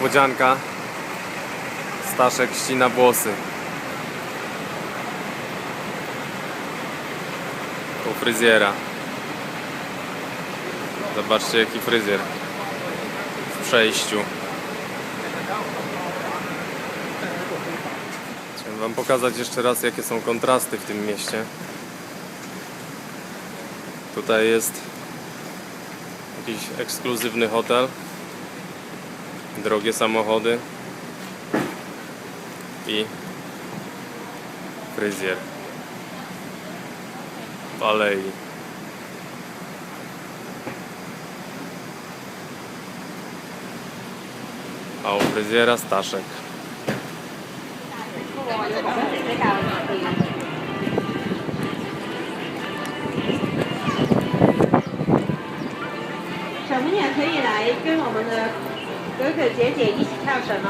niespodzianka. Staszek ścina włosy. U fryzjera. Zobaczcie jaki fryzjer. W przejściu. Chciałem wam pokazać jeszcze raz jakie są kontrasty w tym mieście. Tutaj jest jakiś ekskluzywny hotel drogie samochody i fryzjer w alei. A u fryzjera Staszek. Chào mừng các bạn đến với 跟我们的哥哥姐姐一起跳绳哦，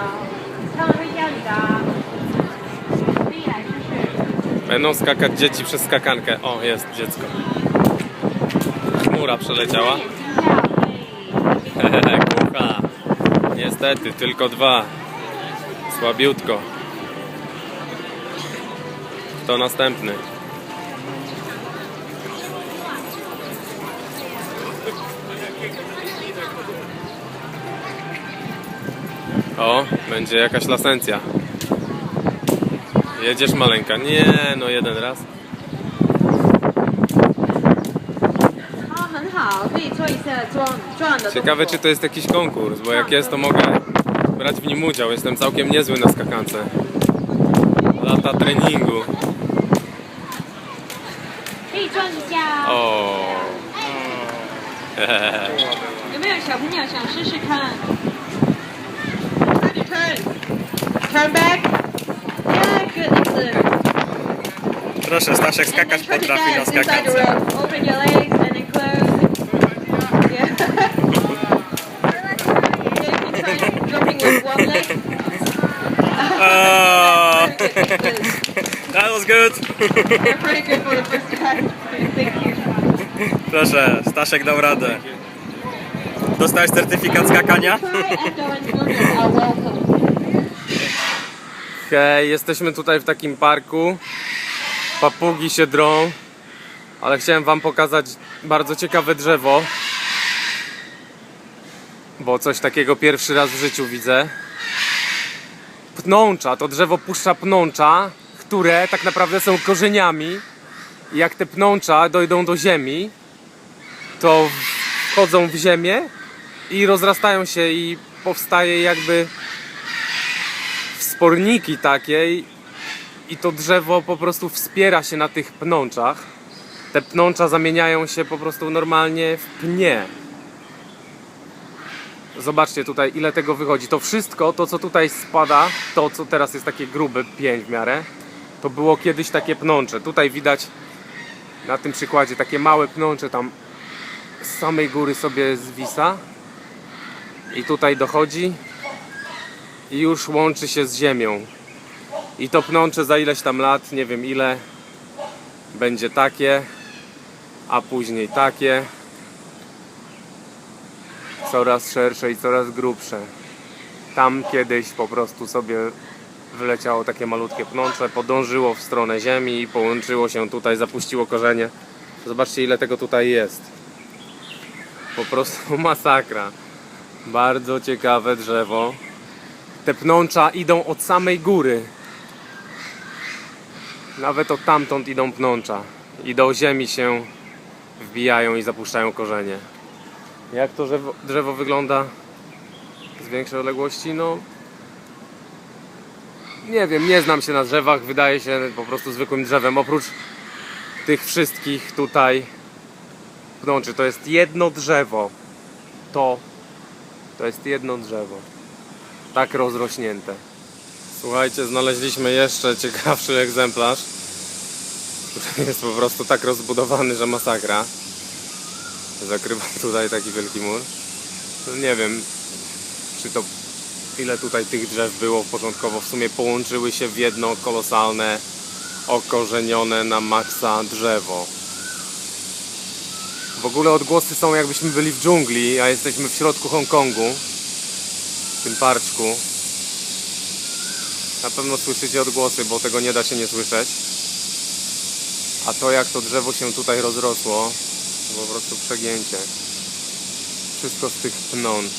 他们会教你的啊，可以来试试。 Będą skakać dzieci przez skakankę. O, jest dziecko. Chmura przeleciała. 眼睛跳，对。 Kucha. Niestety, tylko dwa. Słabiutko. Kto następny? O, będzie jakaś lasencja. Jedziesz maleńka. Nie, no jeden raz. 哦，很好，可以做一下撞撞的动作。 Ciekawe czy to jest jakiś konkurs, bo jak jest to mogę brać w nim udział. Jestem całkiem niezły na skakance. Lata treningu. 可以撞一下哦。 O. 有没有小朋友想试试看？Ready Turn, back. Yeah, good, excellent. Proszę, Staszek skakać potrafi na skakance. Open your legs and then close. Yeah. jumping with one leg. Oh, good. that was good. You're pretty good for the first time. Thank you. Proszę, Staszek dał radę. Dostałeś certyfikat skakania? Try and go and learn are welcome. Hej, jesteśmy tutaj w takim parku. Papugi się drą. Ale chciałem wam pokazać bardzo ciekawe drzewo. Bo coś takiego pierwszy raz w życiu widzę. Pnącza, to drzewo puszcza pnącza, które tak naprawdę są korzeniami. I jak te pnącza dojdą do ziemi, to wchodzą w ziemię i rozrastają się i powstaje jakby wsporniki takie i, i to drzewo po prostu wspiera się na tych pnączach. Te pnącza zamieniają się po prostu normalnie w pnie. Zobaczcie tutaj ile tego wychodzi. To wszystko, to co tutaj spada, to co teraz jest takie grube pień w miarę, to było kiedyś takie pnącze. Tutaj widać na tym przykładzie takie małe pnącze tam z samej góry sobie zwisa. I tutaj dochodzi i już łączy się z ziemią. I to pnącze za ileś tam lat, nie wiem ile, będzie takie, a później takie. Coraz szersze i coraz grubsze. Tam kiedyś po prostu sobie wyleciało takie malutkie pnącze, podążyło w stronę ziemi i połączyło się tutaj, zapuściło korzenie. Zobaczcie ile tego tutaj jest. Po prostu masakra. Bardzo ciekawe drzewo te pnącza idą od samej góry. Nawet od tamtąd idą pnącza. I do ziemi się wbijają i zapuszczają korzenie. Jak to drzewo, drzewo wygląda z większej odległości? No. Nie wiem, nie znam się na drzewach. Wydaje się po prostu zwykłym drzewem. Oprócz tych wszystkich tutaj pnączy. To jest jedno drzewo. To. To jest jedno drzewo tak rozrośnięte. Słuchajcie, znaleźliśmy jeszcze ciekawszy egzemplarz, który jest po prostu tak rozbudowany, że masakra. Zakrywa tutaj taki wielki mur. Nie wiem, czy to ile tutaj tych drzew było początkowo. W sumie połączyły się w jedno kolosalne, okorzenione na maksa drzewo. W ogóle odgłosy są jakbyśmy byli w dżungli, a jesteśmy w środku Hongkongu. W tym parczku. Na pewno słyszycie odgłosy, bo tego nie da się nie słyszeć. A to jak to drzewo się tutaj rozrosło, to po prostu przegięcie. Wszystko z tych pnącz.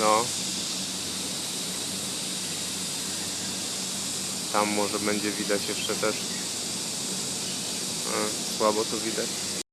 No. Tam może będzie widać jeszcze też. E, Słabo to widać.